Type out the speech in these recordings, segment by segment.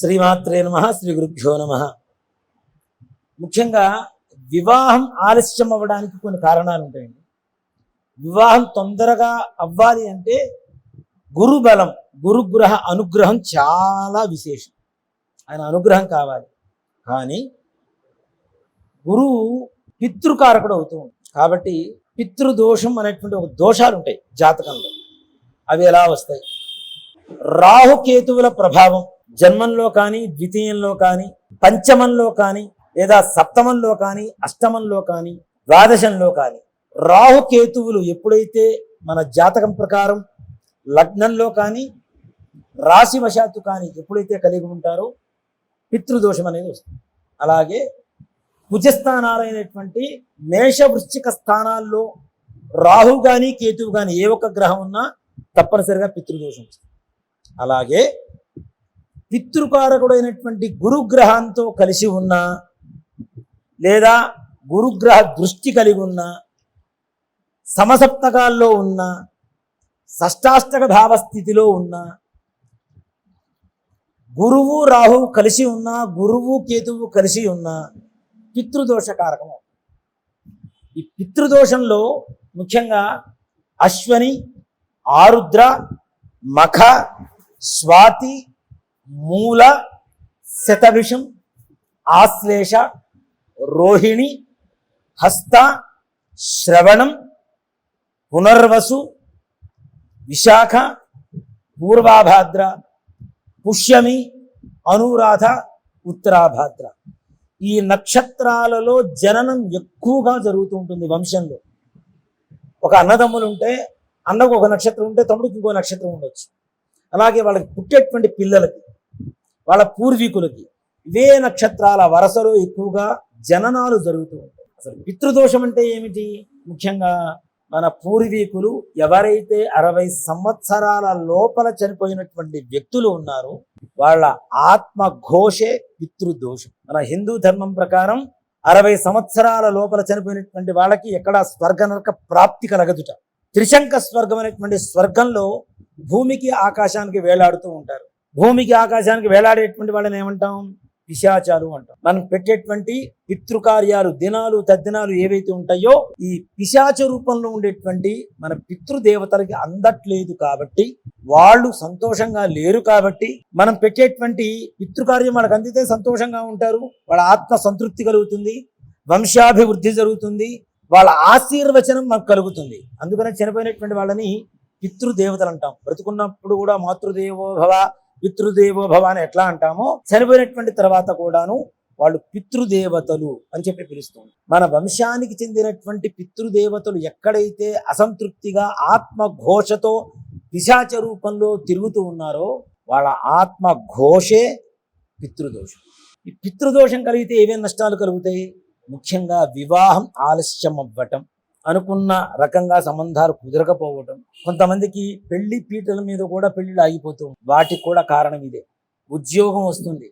శ్రీమాత్రే నమ శ్రీ గురుభ్యో నమ. ముఖ్యంగా వివాహం ఆలస్యం అవ్వడానికి కొన్ని కారణాలు ఉంటాయండి. వివాహం తొందరగా అవ్వాలి అంటే గురుబలం గురుగ్రహ అనుగ్రహం చాలా విశేషం. ఆయన అనుగ్రహం కావాలి. కానీ గురువు పితృకారకుడు అవుతూ ఉంటాడు. కాబట్టి పితృదోషం అనేటువంటి ఒక దోషాలు ఉంటాయి జాతకంలో. అవి ఎలా వస్తాయి? రాహుకేతువుల ప్రభావం. జన్మంలో కానీ ద్వితీయంలో కానీ పంచమంలో కానీ లేదా సప్తమంలో కానీ అష్టమంలో కానీ ద్వాదశంలో కానీ రాహుకేతువులు ఎప్పుడైతే మన జాతకం ప్రకారం లగ్నంలో కానీ రాశి వశాత్తు కానీ ఎప్పుడైతే కలిగి ఉంటారో పితృదోషం అనేది వస్తుంది. అలాగే కుజస్థానాలైనటువంటి మేషవృశ్చిక స్థానాల్లో రాహు కానీ కేతువు కానీ ఏ ఒక్క గ్రహం ఉన్నా తప్పనిసరిగా పితృదోషం వస్తుంది. అలాగే పితృకారకుడైనటువంటి గురుగ్రహంతో కలిసి ఉన్న లేదా గురుగ్రహ దృష్టి కలిగి ఉన్న సమసప్తకాల్లో ఉన్న షష్టాష్టక భావస్థితిలో ఉన్న గురువు రాహువు కలిసి ఉన్న గురువు కేతువు కలిసి ఉన్న పితృదోష కారకం ఈ పితృదోషంలో ముఖ్యంగా అశ్వని ఆరుద్ర మఖ స్వాతి మూల శతవిషం ఆశ్లేష రోహిణి హస్త శ్రవణం పునర్వసు విశాఖ పూర్వాభాద్ర పుష్యమి అనురాధ ఉత్తరాభాద్ర. ఈ నక్షత్రాలలో జననం ఎక్కువగా జరుగుతూ ఉంటుంది వంశంలో. ఒక అన్నదమ్ములు ఉంటే అన్నకు ఒక నక్షత్రం ఉంటే తమ్ముడికి ఇంకో నక్షత్రం ఉండొచ్చు. అలాగే వాళ్ళకి పుట్టేటువంటి పిల్లలకి వాళ్ళ పూర్వీకులకి. ఇవే నక్షత్రాల వరసలో ఎక్కువగా జననాలు జరుగుతూ ఉంటాయి. అసలు పితృదోషం అంటే ఏమిటి? ముఖ్యంగా మన పూర్వీకులు ఎవరైతే అరవై సంవత్సరాల లోపల చనిపోయినటువంటి వ్యక్తులు ఉన్నారో వాళ్ళ ఆత్మ ఘోషే పితృదోషం. మన హిందూ ధర్మం ప్రకారం అరవై సంవత్సరాల లోపల చనిపోయినటువంటి వాళ్ళకి ఎక్కడ స్వర్గ నరక ప్రాప్తి కలగదుట. త్రిశంక స్వర్గం అనేటువంటి స్వర్గంలో భూమికి ఆకాశానికి వేలాడుతూ ఉంటారు. భూమికి ఆకాశానికి వేలాడేటువంటి వాళ్ళని ఏమంటాం? పిశాచాలు అంటాం. మనం పెట్టేటువంటి పితృకార్యాలు దినాలు తద్దినాలు ఏవైతే ఉంటాయో ఈ పిశాచ రూపంలో ఉండేటువంటి మన పితృదేవతలకి అందట్లేదు కాబట్టి వాళ్ళు సంతోషంగా లేరు కాబట్టి మనం పెట్టేటువంటి పితృకార్యం మనకు అందితే సంతోషంగా ఉంటారు. వాళ్ళ ఆత్మ సంతృప్తి కలుగుతుంది వంశాభివృద్ధి జరుగుతుంది వాళ్ళ ఆశీర్వచనం మనకు కలుగుతుంది. అందుకనే చనిపోయినటువంటి వాళ్ళని పితృదేవతలు అంటాం. బ్రతుకున్నప్పుడు కూడా మాతృదేవో భవ పితృదేవో భవ అని ఎట్లా అంటామో చనిపోయినటువంటి తర్వాత కూడాను వాళ్ళు పితృదేవతలు అని చెప్పి పిలుస్తుంది. మన వంశానికి చెందినటువంటి పితృదేవతలు ఎక్కడైతే అసంతృప్తిగా ఆత్మఘోషతో పిశాచ రూపంలో తిరుగుతూ ఉన్నారో వాళ్ళ ఆత్మఘోషే పితృదోషం. ఈ పితృదోషం కలిగితే ఏమేమి నష్టాలు కలుగుతాయి? ముఖ్యంగా వివాహం ఆలస్యం అవ్వటం అనుకున్న రకంగా సంబంధాలు కుదరకపోవటం కొంతమందికి పెళ్ళి పీటల మీద కూడా పెళ్ళిళ్ళు ఆగిపోతూ వాటికి కూడా కారణం ఇదే. ఉద్యోగం వస్తుంది.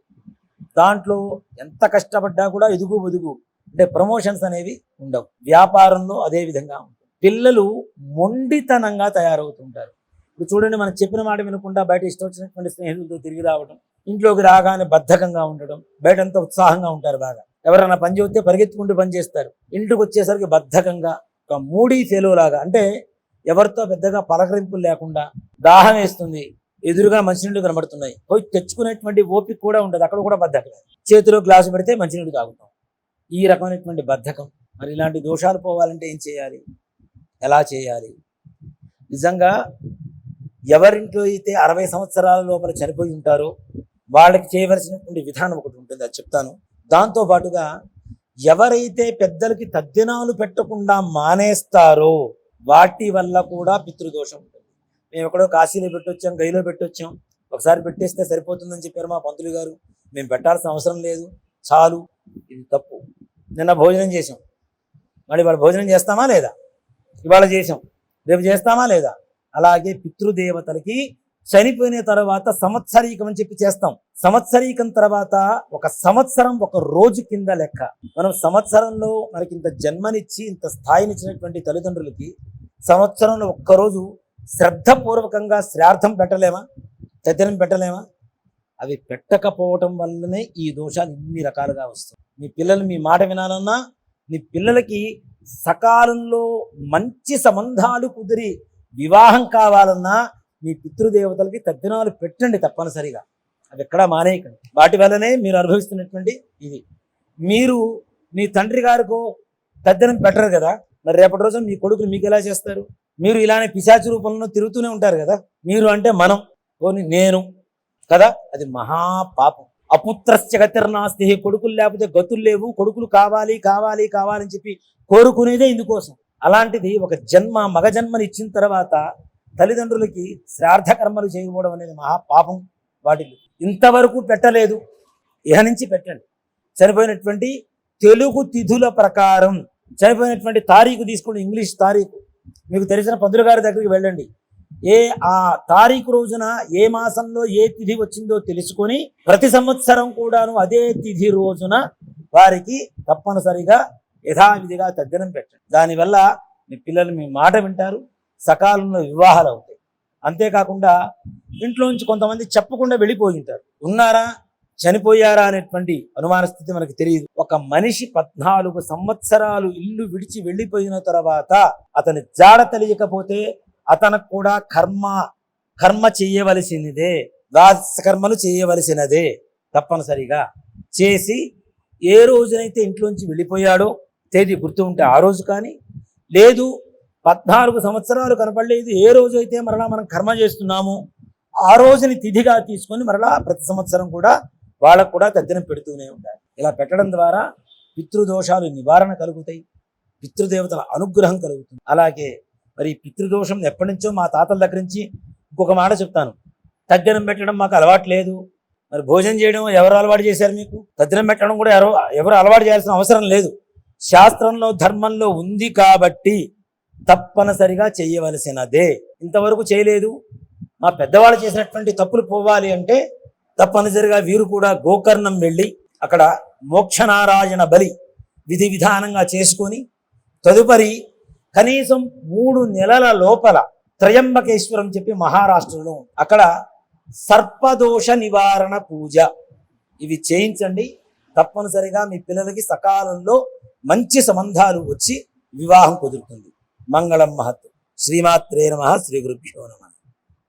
దాంట్లో ఎంత కష్టపడ్డా కూడా ఎదుగు బొదుగు అంటే ప్రమోషన్స్ అనేవి ఉండవు. వ్యాపారంలో అదే విధంగా ఉంటుంది. పిల్లలు మొండితనంగా తయారవుతుంటారు. ఇప్పుడు చూడండి మనం చెప్పిన మాట వినకుండా బయట ఇష్టం వచ్చినటువంటి స్నేహితులతో తిరిగి రావడం ఇంట్లోకి రాగానే బద్ధకంగా ఉండడం బయటంతా ఉత్సాహంగా ఉంటారు బాగా. ఎవరైనా పని చెబితే పరిగెత్తుకుంటూ పని చేస్తారు. ఇంటికి వచ్చేసరికి బద్ధకంగా ఒక మూడీ తెలుగులాగా లాగా అంటే ఎవరితో పెద్దగా పలకరింపులు లేకుండా దాహం వేస్తుంది ఎదురుగా మంచినీళ్ళు కనబడుతున్నాయి. పోయి తెచ్చుకునేటువంటి ఓపిక కూడా ఉండదు అక్కడ కూడా బద్ధకం. చేతిలో గ్లాసు పెడితే మంచినీళ్ళు తాగుతాం. ఈ రకమైనటువంటి బద్ధకం. మరి ఇలాంటి దోషాలు పోవాలంటే ఏం చేయాలి? ఎలా చేయాలి? నిజంగా ఎవరింట్లో అయితే అరవై సంవత్సరాల లోపల చనిపోయి ఉంటారో వాళ్ళకి చేయవలసినటువంటి విధానం ఒకటి ఉంటుంది అది చెప్తాను. దాంతో పాటుగా ఎవరైతే పెద్దలకి తద్దినాలు పెట్టకుండా మానేస్తారో వాటి వల్ల కూడా పితృదోషం ఉంటుంది. మేము ఎక్కడో కాశీలో పెట్టొచ్చాం గైలో పెట్టొచ్చాం. ఒకసారి పెట్టేస్తే సరిపోతుందని చెప్పారు మా పంతులు గారు. మేము పెట్టాల్సిన అవసరం లేదు. చాలు ఇది తప్పు. నిన్న భోజనం చేసాం మళ్ళీ ఇవాళ భోజనం చేస్తామా లేదా? ఇవాళ చేసాం రేపు చేస్తామా లేదా? అలాగే పితృదేవతలకి చనిపోయిన తర్వాత సంవత్సరీకం అని చెప్పి చేస్తాం. సంవత్సరీకం తర్వాత ఒక సంవత్సరం ఒక రోజు కింద లెక్క. మనం సంవత్సరంలో మనకి ఇంత జన్మనిచ్చి ఇంత స్థాయినిచ్చినటువంటి తల్లిదండ్రులకి సంవత్సరంలో ఒక్కరోజు శ్రద్ధపూర్వకంగా శ్రార్థం పెట్టలేమా? తద్దినం పెట్టలేమా? అవి పెట్టకపోవటం వల్లనే ఈ దోషాలు ఇన్ని రకాలుగా వస్తాయి. మీ పిల్లలు మీ మాట వినాలన్నా మీ పిల్లలకి సకాలంలో మంచి సంబంధాలు కుదిరి వివాహం కావాలన్నా మీ పితృదేవతలకి తద్దినాలు పెట్టండి తప్పనిసరిగా. అవి ఎక్కడా మానేయకండి. వాటి వల్లనే మీరు అనుభవిస్తున్నటువంటి ఇది. మీరు మీ తండ్రి గారికో తద్దినం పెట్టరు కదా. మరి రేపటి రోజు మీ కొడుకులు మీకు ఎలా చేస్తారు? మీరు ఇలానే పిశాచి రూపంలో తిరుగుతూనే ఉంటారు కదా. మీరు అంటే మనం. పోని నేను. కదా? అది మహాపాపం అపుత్రస్య గతిర్నాస్తి కొడుకులు లేకపోతే గతులు లేవు. కొడుకులు కావాలి కావాలి కావాలని చెప్పి కోరుకునేదే ఇందుకోసం. అలాంటిది ఒక జన్మ మగ జన్మని ఇచ్చిన తర్వాత తల్లిదండ్రులకి శ్రార్థ కర్మలు చేయకపోవడం అనేది మహాపాపం వాటిలో ఇంతవరకు పెట్టలేదు. ఇహ నుంచి పెట్టండి. చనిపోయినటువంటి తెలుగు తిథుల ప్రకారం చనిపోయినటువంటి తారీఖు తీసుకోండి ఇంగ్లీష్ తారీఖు. మీకు తెలిసిన పంతులు గారి దగ్గరికి వెళ్ళండి. ఏ ఆ తారీఖు రోజున ఏ మాసంలో ఏ తిథి వచ్చిందో తెలుసుకొని ప్రతి సంవత్సరం కూడాను అదే తిథి రోజున వారికి తప్పనిసరిగా యథావిధిగా తగ్గనం పెట్టండి. దానివల్ల మీ పిల్లలు మీ మాట వింటారు. సకాలంలో వివాహాలు అవుతాయి. అంతేకాకుండా ఇంట్లోంచి కొంతమంది చెప్పకుండా వెళ్ళిపోయి ఉంటారు ఉన్నారా? చనిపోయారా? అనేటువంటి అనుమాన స్థితి మనకు తెలియదు. ఒక మనిషి పద్నాలుగు సంవత్సరాలు ఇల్లు విడిచి వెళ్ళిపోయిన తర్వాత అతని జాడ తెలియకపోతే అతనికి కూడా కర్మ కర్మ చేయవలసినదే దాస కర్మలు చేయవలసినదే తప్పనిసరిగా. చేసి ఏ రోజునైతే ఇంట్లోంచి వెళ్ళిపోయాడో తేదీ గుర్తు ఉంటే ఆ రోజు కానీ లేదు పద్నాలుగు సంవత్సరాలు కనపడలేదు. ఏ రోజు అయితే మరలా మనం కర్మ చేస్తున్నాము ఆ రోజుని తిథిగా తీసుకొని మరలా ప్రతి సంవత్సరం కూడా వాళ్ళకు కూడా తద్దినం పెడుతూనే ఉంటాయి ఇలా పెట్టడం ద్వారా పితృదోషాలు నివారణ కలుగుతాయి. పితృదేవతల అనుగ్రహం కలుగుతుంది. అలాగే మరి పితృదోషం ఎప్పటి నుంచో మా తాతల దగ్గర నుంచి ఇంకొక మాట చెప్తాను. తద్దినం పెట్టడం మాకు అలవాటు లేదు. మరి భోజనం చేయడం ఎవరు అలవాటు చేశారు మీకు? తద్దినం పెట్టడం కూడా ఎవరు ఎవరు అలవాటు చేయాల్సిన అవసరం లేదు. శాస్త్రంలో ధర్మంలో ఉంది కాబట్టి తప్పనిసరిగా చేయవలసినదే. ఇంతవరకు చేయలేదు. మా పెద్దవాళ్ళు చేసినటువంటి తప్పులు పోవాలి అంటే తప్పనిసరిగా వీరు కూడా గోకర్ణం వెళ్ళి అక్కడ మోక్షనారాయణ బలి విధి విధానంగా చేసుకొని తదుపరి కనీసం మూడు నెలల లోపల త్రయంబకేశ్వరం చెప్పి మహారాష్ట్రలో అక్కడ సర్పదోష నివారణ పూజ. ఇవి చేయించండి. తప్పనిసరిగా మీ పిల్లలకి సకాలంలో మంచి సంబంధాలు వచ్చి వివాహం కుదురుతుంది. మంగళం మహత్. శ్రీమాత్రే నమ శ్రీ గురుభ్యో నమ.